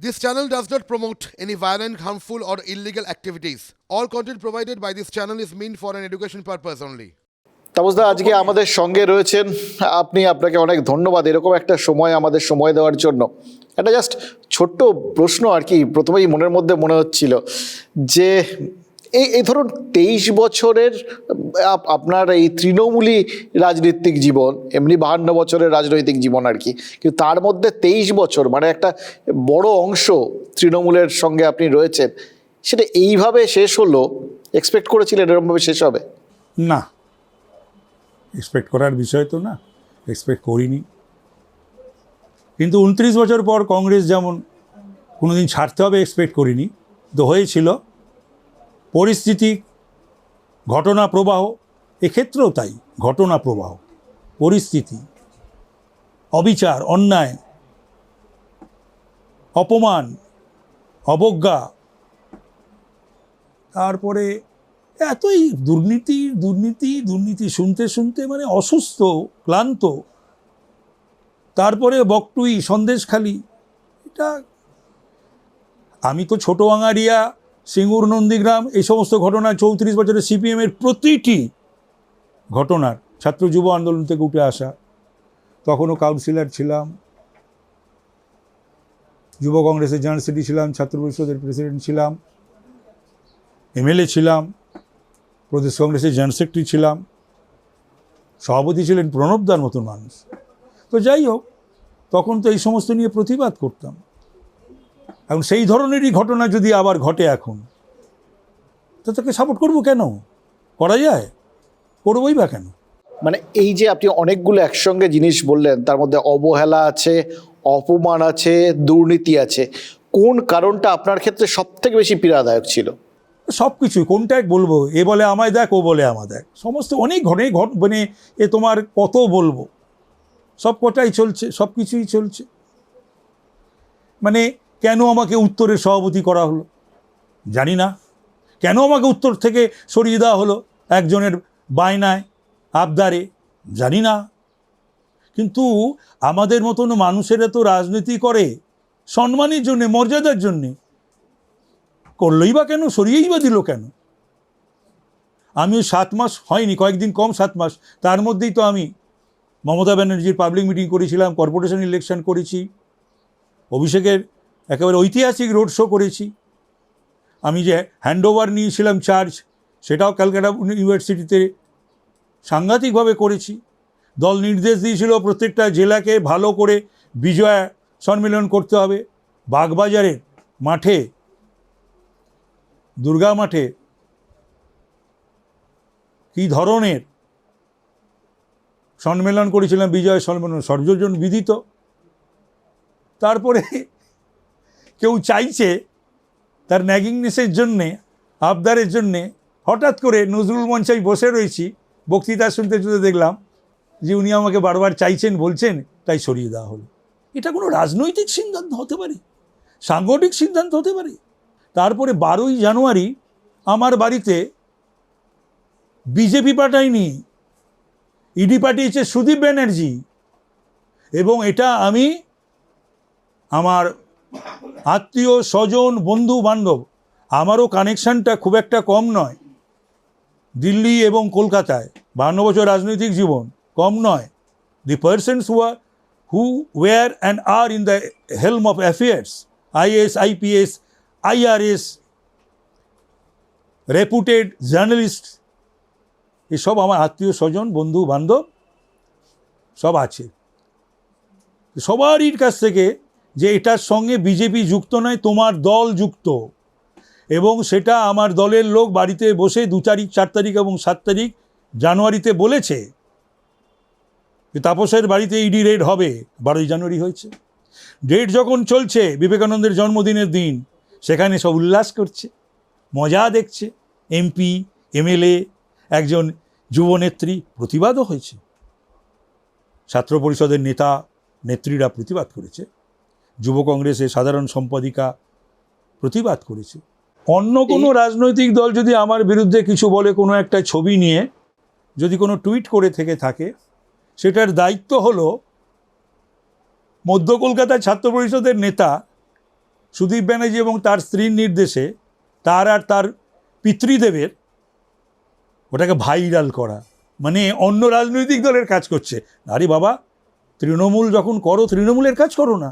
This channel does not promote any violent, harmful, or illegal activities. All content provided by this channel is meant for an education purpose only. তাপসদা আজকে আমাদের সঙ্গে রয়েছেন আপনি আপনাকে অনেক ধন্যবাদ এরকম একটা সময় আমাদের সময় দেওয়ার জন্য একটা জাস্ট ছোট্ট প্রশ্ন আর কি প্রথমেই মনের মধ্যে মনে হচ্ছিল যে এই এই ধরুন তেইশ বছরের আপনার এই তৃণমূলী রাজনৈতিক জীবন, এমনি বাহান্ন বছরের রাজনৈতিক জীবন আর কি, কিন্তু তার মধ্যে তেইশ বছর মানে একটা বড় অংশ তৃণমূলের সঙ্গে আপনি রয়েছেন, সেটা এইভাবে শেষ হলো এক্সপেক্ট করেছিলেন এরকমভাবে শেষ হবে? না। এক্সপেক্ট করার বিষয় তো না এক্সপেক্ট করিনি। কিন্তু উনত্রিশ বছর পর কংগ্রেস যেমন কোনোদিন ছাড়তে হবে এক্সপেক্ট করিনি, তো হয়েছিল। পরিস্থিতি, ঘটনা প্রবাহ, এক্ষেত্রেও তাই, ঘটনা প্রবাহ, পরিস্থিতি, অবিচার, অন্যায়, অপমান, অবজ্ঞা, তারপরে এতই দুর্নীতি দুর্নীতি দুর্নীতি শুনতে শুনতে মানে অসুস্থ, ক্লান্ত, তারপরে বকটুই, সন্দেশখালি, এটা আমি তো ছোটো আঙারিয়া সিঙ্গুর নন্দীগ্রাম, এই সমস্ত ঘটনা চৌত্রিশ বছরের সিপিএমের প্রতিটি ঘটনার ছাত্র যুব আন্দোলন থেকে উঠে আসা। তখনও কাউন্সিলর ছিলাম। যুব কংগ্রেসের জেনারেল সেক্রেটারি ছিলাম, ছাত্র পরিষদের প্রেসিডেন্ট ছিলাম, এমএলএ ছিলাম, প্রদেশ কংগ্রেসের জেনারেল সেক্রেটারি ছিলাম, সভাপতি ছিলেন প্রণবদার মতন মানুষ। তো যাই হোক, তখন তো এই সমস্ত নিয়ে প্রতিবাদ করতাম। এখন সেই ধরনেরই ঘটনা যদি আবার ঘটে এখন তো তাকে সাপোর্ট করব কেন? করা যায়? করবোই বা কেন? মানে এই যে আপনি অনেকগুলো একসঙ্গে জিনিস বললেন তার মধ্যে অবহেলা আছে অপমান আছে দুর্নীতি আছে কোন কারণটা আপনার ক্ষেত্রে সব থেকে বেশি পীড়াদায়ক ছিল? সব কিছুই কোনটা এক বলব? এ বলে আমায় দেখ ও বলে আমায় দেখ। সমস্ত অনেক ঘটে ঘট মানে এ তোমার কত বলব? সব কটাই চলছে সব কিছুই চলছে। মানে কেন আমাকে উত্তরের সভাপতি করা হলো? জানি না। কেন আমাকে উত্তর থেকে সরিয়ে দেওয়া হলো একজনের বায়নায়, আবদারে? জানি না। কিন্তু আমাদের মতন মানুষেরা তো রাজনীতি করে, সম্মানের জন্যে, মর্যাদার জন্যে। করলোই বা কেন? সরিয়েই বা দিল কেন? আমি সাত মাস হয়নি, কয়েকদিন কম সাত মাস। তার মধ্যেই তো আমি মমতা ব্যানার্জির পাবলিক মিটিং করেছিলাম কর্পোরেশন ইলেকশন করেছি। অভিষেকের একেবারে ঐতিহাসিক রোড শো করেছি। আমি যে হ্যান্ডওভার নিয়েছিলাম চার্জ সেটাও ক্যালকাটা ইউনিভার্সিটিতে সাংঘাতিকভাবে করেছি। দল নির্দেশ দিয়েছিল প্রত্যেকটা জেলাকে ভালো করে বিজয়া সম্মেলন করতে হবে। বাগবাজারের মাঠে, দুর্গা মাঠে কী ধরনের সম্মেলন করেছিলাম, বিজয় সম্মেলন, সর্বজন বিদিত। তারপরে কেউ চাইছে তার ন্যাগিংনেসের জন্যে, আবদারের জন্যে, হঠাৎ করে নজরুল মঞ্চাই বসে রয়েছি, বক্তৃতা শুনতে শুনতে দেখলাম যে উনি আমাকে বারবার চাইছেন, বলছেন, তাই সরিয়ে দেওয়া হলো। এটা কোনো রাজনৈতিক সিদ্ধান্ত হতে পারে? সাংগঠনিক সিদ্ধান্ত হতে পারে? তারপরে বারোই জানুয়ারি আমার বাড়িতে বিজেপি পাঠায়নি, ইডি পাঠিয়েছে সুদীপ ব্যানার্জি, এবং এটা আমি আমার আত্মীয়, স্বজন, বন্ধু, বান্ধব, আমারও কানেকশানটা খুব একটা কম নয়। দিল্লি এবং কলকাতায় বান্ন বছর রাজনৈতিক জীবন কম নয়। The persons who are who were and are in the helm of affairs IAS IPS IRS reputed journalist এসব আমার আত্মীয়, স্বজন, বন্ধু, বান্ধব, সব আছে। সবারই কাছ থেকে যে এটার সঙ্গে বিজেপি যুক্ত নয়, তোমার দল যুক্ত। এবং সেটা আমার দলের লোক বাড়িতে বসে দু তারিখ, চার তারিখ এবং সাত তারিখ জানুয়ারিতে বলেছে যে তাপসের বাড়িতে ইডি রেড হবে, বারোই জানুয়ারি হয়েছে। ডেট যখন চলছে, বিবেকানন্দের জন্মদিনের দিন, সেখানে সব উল্লাস করছে, মজা দেখছে। এমপি, এমএলএ, একজন যুবনেত্রী প্রতিবাদও হয়েছে। ছাত্র পরিষদের নেতা, নেত্রীরা প্রতিবাদ করেছে। যুব কংগ্রেসের সাধারণ সম্পাদিকা প্রতিবাদ করেছে। অন্য কোনো রাজনৈতিক দল যদি আমার বিরুদ্ধে কিছু বলে কোনো একটা ছবি নিয়ে যদি কোনো টুইট করে থেকে থাকে সেটার দায়িত্ব হলো মধ্য কলকাতা ছাত্র পরিষদের নেতা সুদীপ ব্যানার্জি এবং তার স্ত্রীর নির্দেশে তার আর তার পিতৃদেবের ওটাকে ভাইরাল করা। মানে অন্য রাজনৈতিক দলের কাজ করছে। আরে বাবা তৃণমূল যখন করো তৃণমূলের কাজ করো না।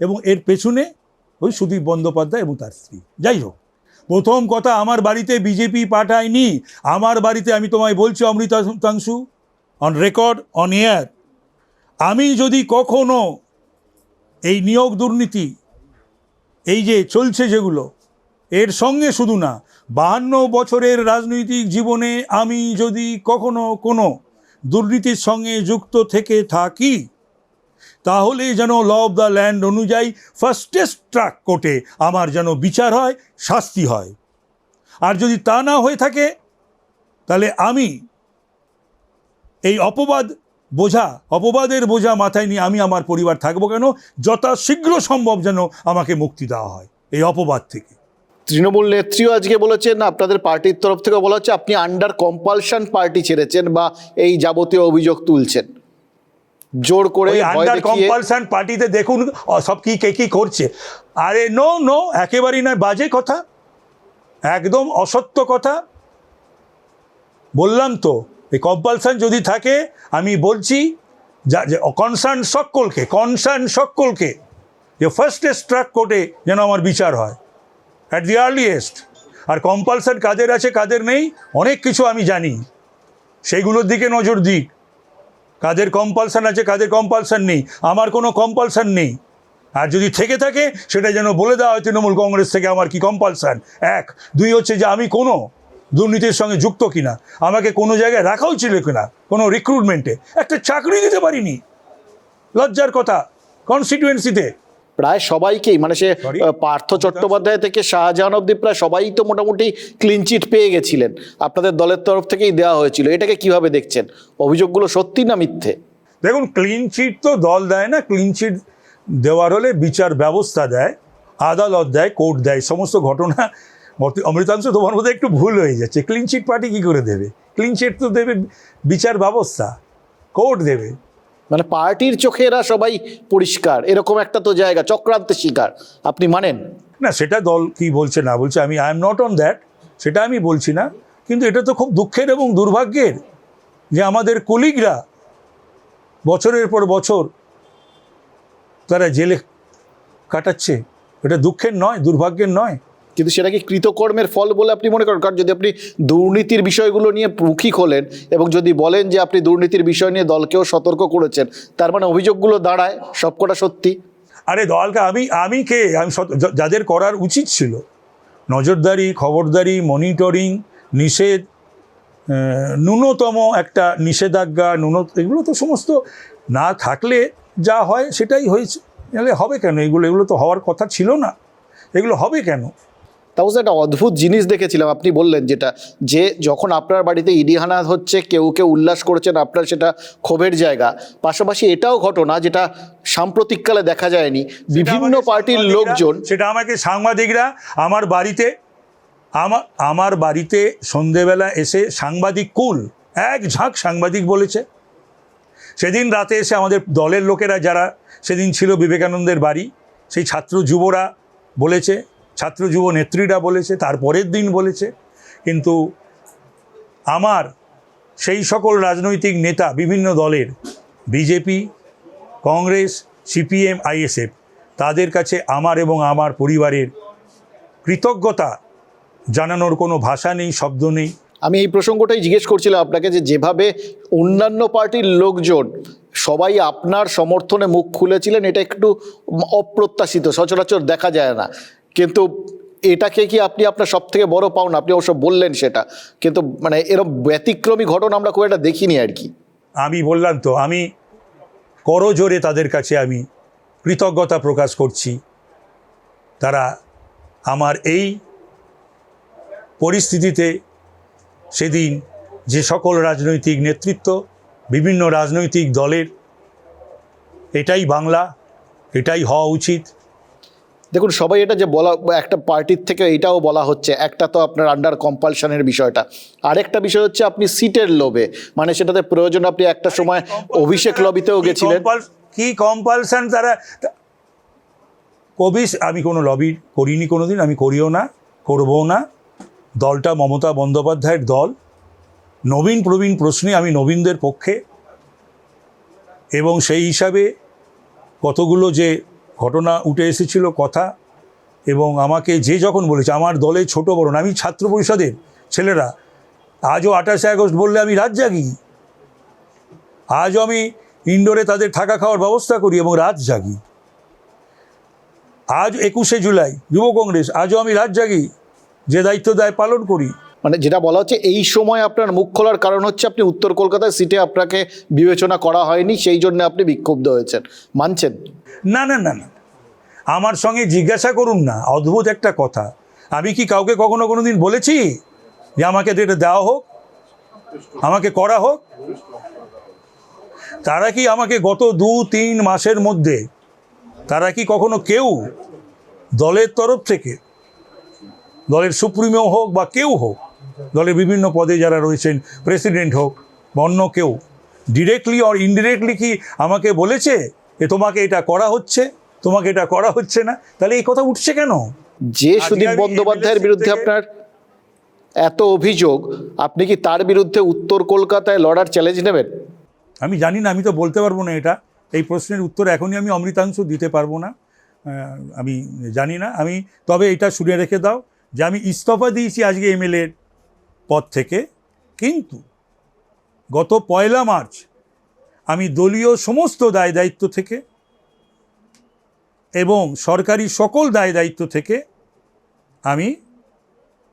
এবং এর পেছনে ওই সুদীপ বন্দ্যোপাধ্যায় এবং তার স্ত্রী। যাই হোক, প্রথম কথা, আমার বাড়িতে বিজেপি পাঠায়নি। আমার বাড়িতে আমি তোমায় বলছি Amritanshu on record on air আমি যদি কখনো এই নিয়োগ দুর্নীতি, এই যে চলছে যেগুলো, এর সঙ্গে শুধু না, বাহান্ন বছরের রাজনৈতিক জীবনে আমি যদি কখনো কোনো দুর্নীতির সঙ্গে যুক্ত থেকে থাকি তাহলে যেন ল অফ দ্য ল্যান্ড অনুযায়ী ফার্স্টেস্ট ট্রাক কোর্টে আমার যেন বিচার হয়, শাস্তি হয়। আর যদি তা না হয়ে থাকে, তাহলে আমি এই অপবাদ বোঝা, অপবাদের বোঝা মাথায় নিয়ে আমি আমার পরিবার থাকব কেন? যথাশীঘ্র সম্ভব যেন আমাকে মুক্তি দেওয়া হয়, এই অপবাদ থেকে। তৃণমূল নেত্রীও আজকে বলেছেন, আপনাদের পার্টির তরফ থেকে বলা হচ্ছে, আপনি আন্ডার কম্পালশন পার্টি ছেড়েছেন বা এই যাবতীয় অভিযোগ তুলছেন। জোর করে আন্ডার দেখিয়ে কম্পালশন পার্টিতে দেখুন সব কি কে কি করছে। আরে নো নো একেবারেই নয় বাজে কথা। একদম অসত্য কথা। বললাম তো এই কম্পালশন যদি থাকে আমি বলছি যা যে কনসার্ন সকলকে কনসার্ন সকলকে যে ফার্স্ট স্ট্রাক কোর্টে যেন আমার বিচার হয়। অ্যাট দি আর্লিয়েস্ট আর কম্পালশন কাদের আছে কাদের নেই অনেক কিছু আমি জানি। সেইগুলোর দিকে নজর দিক। কাদের কম্পালসান আছে, কাদের কম্পালশান নেই, আমার কোনো কম্পালসান নেই। আর যদি থেকে থাকে, সেটা যেন বলে দেওয়া হয় তৃণমূল কংগ্রেস থেকে আমার কি কম্পালশান এক। দুই হচ্ছে যে আমি কোনো দুর্নীতির সঙ্গে যুক্ত কিনা, আমাকে কোনো জায়গায় রাখাও ছিল কিনা, কোনো রিক্রুটমেন্টে একটা চাকরি দিতে পারিনি। লজ্জার কথা কনস্টিটুয়েন্সিতে প্রায় সবাইকেই মানে সে পার্থ চট্টোপাধ্যায় থেকে শাহজাহান অব্দি প্রায় সবাই তো মোটামুটি ক্লিন চিট পেয়ে গেছিলেন। আপনাদের দলের তরফ থেকেই দেওয়া হয়েছিল। এটাকে কীভাবে দেখছেন? অভিযোগগুলো সত্যি না মিথ্যে? দেখুন ক্লিন চিট তো দল দেয় না ক্লিন চিট দেওয়ার হলে বিচার ব্যবস্থা দেয় আদালত দেয় কোর্ট দেয় সমস্ত ঘটনা অমৃতাংশ তোমার মধ্যে একটু ভুল হয়ে যাচ্ছে। ক্লিনচিট পার্টি কী করে দেবে? ক্লিনচিট তো দেবে বিচার ব্যবস্থা কোর্ট দেবে। মানে পার্টির চোখে এরা সবাই পরিষ্কার, এরকম একটা তো জায়গা, চক্রান্তের শিকার, আপনি মানেন? না, সেটা দল কি বলছে, না বলছে, আমি I am not on that সেটা আমি বলছি না, কিন্তু এটা তো খুব দুঃখের এবং দুর্ভাগ্যের যে আমাদের কলিগরা বছরের পর বছর তারা জেলে কাটাচ্ছে, এটা দুঃখের নয়, দুর্ভাগ্যের নয়। কিন্তু সেটাকে কৃতকর্মের ফল বলে আপনি মনে করেন। কারণ যদি আপনি দুর্নীতির বিষয়গুলো নিয়ে মুখী খোলেন এবং যদি বলেন যে আপনি দুর্নীতির বিষয় নিয়ে দলকেও সতর্ক করেছেন, তার মানে অভিযোগগুলো দাঁড়ায়, সবকটা সত্যি। আরে দলকে আমি আমি কে? আমি যাদের করার উচিত ছিল। নজরদারি, খবরদারি মনিটরিং নিষেধ ন্যূনতম একটা নিষেধাজ্ঞা ন্যূন এগুলো তো সমস্ত না থাকলে যা হয় সেটাই হয়েছে। নাহলে হবে কেন? এগুলো এগুলো তো হওয়ার কথা ছিল না। এগুলো হবে কেন? তাও একটা অদ্ভুত জিনিস দেখেছিলাম। আপনি বললেন যেটা যে যখন আপনার বাড়িতে ইডিহানা হচ্ছে কেউ কেউ উল্লাস করেছেন আপনার সেটা ক্ষোভের জায়গা। পাশাপাশি এটাও ঘটনা যেটা সাম্প্রতিককালে দেখা যায়নি। বিভিন্ন পার্টির লোকজন সেটা আমাকে সাংবাদিকরা আমার বাড়িতে আমার আমার বাড়িতে সন্ধেবেলা এসে সাংবাদিক কুল এক ঝাঁক সাংবাদিক বলেছে। সেদিন রাতে এসে আমাদের দলের লোকেরা যারা সেদিন ছিল বিবেকানন্দের বাড়ি। সেই ছাত্র যুবরা বলেছে ছাত্র যুব নেত্রীরা বলেছে তারপরের দিন বলেছে। কিন্তু আমার সেই সকল রাজনৈতিক নেতা বিভিন্ন দলের, বিজেপি, কংগ্রেস, সিপিএম, আইএসএফ, তাদের কাছে আমার এবং আমার পরিবারের কৃতজ্ঞতা জানানোর কোনো ভাষা নেই, শব্দ নেই। আমি এই প্রসঙ্গটাই জিজ্ঞেস করছিলাম আপনাকে যে যেভাবে অন্যান্য পার্টির লোকজন সবাই আপনার সমর্থনে মুখ খুলেছিলেন, এটা একটু অপ্রত্যাশিত, সচরাচর দেখা যায় না। কিন্তু এটাকে কি আপনি আপনার সব থেকে বড় পাওনা? আপনি অবশ্য বললেন সেটা। কিন্তু মানে এরকম ব্যতিক্রমী ঘটনা আমরা খুব একটা দেখিনি আর কি। আমি বললাম তো, আমি করজোরে তাদের কাছে আমি কৃতজ্ঞতা প্রকাশ করছি। তারা আমার এই পরিস্থিতিতে সেদিন যে সকল রাজনৈতিক নেতৃত্ব, বিভিন্ন রাজনৈতিক দলের, এটাই বাংলা, এটাই হওয়া উচিত। দেখুন সবাই এটা যে বলা একটা পার্টির থেকে এটাও বলা হচ্ছে একটা তো আপনার আন্ডার কম্পালশনের বিষয়টা। আরেকটা বিষয় হচ্ছে আপনি সিটের লোভে মানে সেটাতে প্রয়োজন আপনি একটা সময় অভিষেক লবিতেও গেছিলেন। কি কম্পালশন তারা? কবি আমি কোনো লবি করিনি কোনো দিন আমি করিও না করবও না। দলটা মমতা বন্দ্যোপাধ্যায়ের দল। নবীন প্রবীণ প্রশ্নে আমি নবীনদের পক্ষে। এবং সেই হিসাবে কতগুলো যে ঘটনা উঠে এসেছিল কথা এবং আমাকে যে যখন বলেছে, আমার দলে ছোট বড় আমি ছাত্র পরিষদের ছেলেরা, আজও আঠাশে আগস্ট বললে আমি রাত জাগি। আজও আমি ইন্ডোরে তাদের থাকা খাওয়ার ব্যবস্থা করি এবং রাত জাগি। আজ একুশে জুলাই যুব কংগ্রেস, আজও আমি রাত জাগি, যে দায়িত্ব দায় পালন করি। মানে যেটা বলা হচ্ছে এই সময় আপনার মুখ খোলার কারণ হচ্ছে আপনি উত্তর কলকাতায় সিটে আপনাকে বিবেচনা করা হয়নি, সেই জন্য আপনি বিক্ষুব্ধ হয়েছেন। মানছেন? না না না না। আমার সঙ্গে জিজ্ঞাসা করুন না, অদ্ভুত একটা কথা। আমি কি কাউকে কখনো কোনো দিন বলেছি যে আমাকে এটা দেওয়া হোক, আমাকে করা হোক? তারা কি আমাকে গত দু, তিন মাসের মধ্যে, তারা কি কখনো কেউ দলের তরফ থেকে, দলের সুপ্রিমো হোক বা কেউ হোক দলের বিভিন্ন পদে যারা রয়েছেন প্রেসিডেন্ট হোক বা অন্য কেউ ডিরেক্টলি অর ইনডিরেক্টলি কি আমাকে বলেছে যে তোমাকে এটা করা হচ্ছে তোমাকে এটা করা হচ্ছে না? তাহলে এই কথা উঠছে কেন? যে সুদীপ বন্দ্যোপাধ্যায়ের বিরুদ্ধে আপনার এত অভিযোগ আপনি কি তার বিরুদ্ধে উত্তর কলকাতায় লড়ার চ্যালেঞ্জ নেবেন? আমি জানি না আমি তো বলতে পারব না এটা। এই প্রশ্নের উত্তর এখনই আমি অমৃতাংশ দিতে পারব না। আমি জানি না। আমি তবে এটা শুনে রেখে দাও যে আমি ইস্তফা দিয়েছি আজকে এমএলএর পদ থেকে। কিন্তু গত পয়লা মার্চ আমি দলীয় সমস্ত দায় দায়িত্ব থেকে এবং সরকারি সকল দায় দায়িত্ব থেকে আমি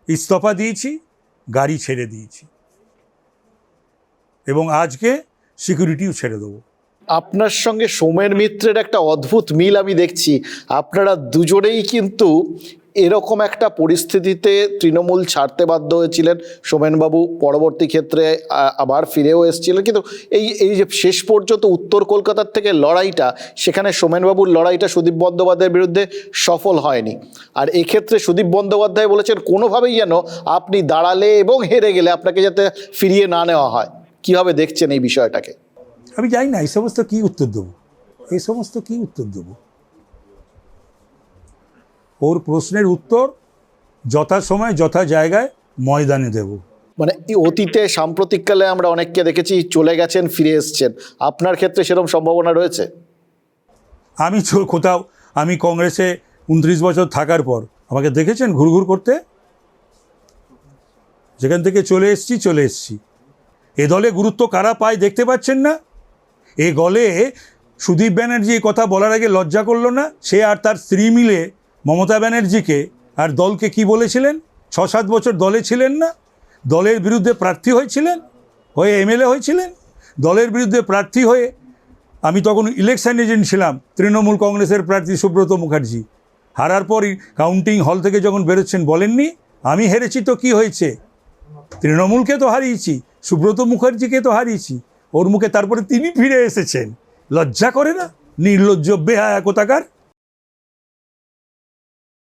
ইস্তফা দিয়েছি, গাড়ি ছেড়ে দিয়েছি। এবং আজকে সিকিউরিটিও ছেড়ে দেবো। আপনার সঙ্গে সোমেন মিত্রের একটা অদ্ভুত মিল আমি দেখছি। আপনারা দুজনেই কিন্তু এরকম একটা পরিস্থিতিতে তৃণমূল ছাড়তে বাধ্য হয়েছিলেন সোমেনবাবু। পরবর্তী ক্ষেত্রে আবার ফিরেও এসেছিলেন। কিন্তু এই এই যে শেষ পর্যন্ত উত্তর কলকাতার থেকে লড়াইটা, সেখানে সোমেনবাবুর লড়াইটা সুদীপ বন্দ্যোপাধ্যায়ের বিরুদ্ধে সফল হয়নি। আর এক্ষেত্রে সুদীপ বন্দ্যোপাধ্যায় বলেছেন, কোনোভাবেই যেন আপনি দাঁড়ালে এবং হেরে গেলে আপনাকে যাতে ফিরিয়ে না নেওয়া হয়। কীভাবে দেখছেন এই বিষয়টাকে? আমি জানি না, এই সমস্ত কী উত্তর দেবো? এই সমস্ত কী উত্তর দেবো? ওর প্রশ্নের উত্তর যথা সময় যথা জায়গায় ময়দানে দেব। মানে অতীতে সাম্প্রতিককালে আমরা অনেককে দেখেছি চলে গেছেন ফিরে এসছেন। আপনার ক্ষেত্রে সেরকম সম্ভাবনা রয়েছে? আমি কোথাও আমি কংগ্রেসে উনত্রিশ বছর থাকার পর আমাকে দেখেছেন ঘুরঘুর করতে? যেখান থেকে চলে এসেছি চলে এসেছি। এ দলে গুরুত্ব কারা পায় দেখতে পাচ্ছেন না? এ গলে সুদীপ ব্যানার্জি এই কথা বলার আগে লজ্জা করল না? সে আর তার স্ত্রী মিলে মমতা ব্যানার্জিকে আর দলকে কি বলেছিলেন? ছ সাত বছর দলে ছিলেন না। দলের বিরুদ্ধে প্রার্থী হয়েছিলেন, হয়ে এমএলএ হয়েছিলেন। দলের বিরুদ্ধে প্রার্থী হয়ে আমি তখন ইলেকশন এজেন্ট ছিলাম, তৃণমূল কংগ্রেসের প্রার্থী সুব্রত মুখার্জি। হারার পরই কাউন্টিং হল থেকে যখন বেরোচ্ছেন বলেননি, আমি হেরেছি তো কি হয়েছে? তৃণমূলকে তো হারিয়েছি, সুব্রত মুখার্জিকে তো হারিয়েছি। ওর মুখে তারপরে তিনি ফিরে এসেছেন। লজ্জা করে না? নির্লজ্জ, বেহায়া কোথাকার?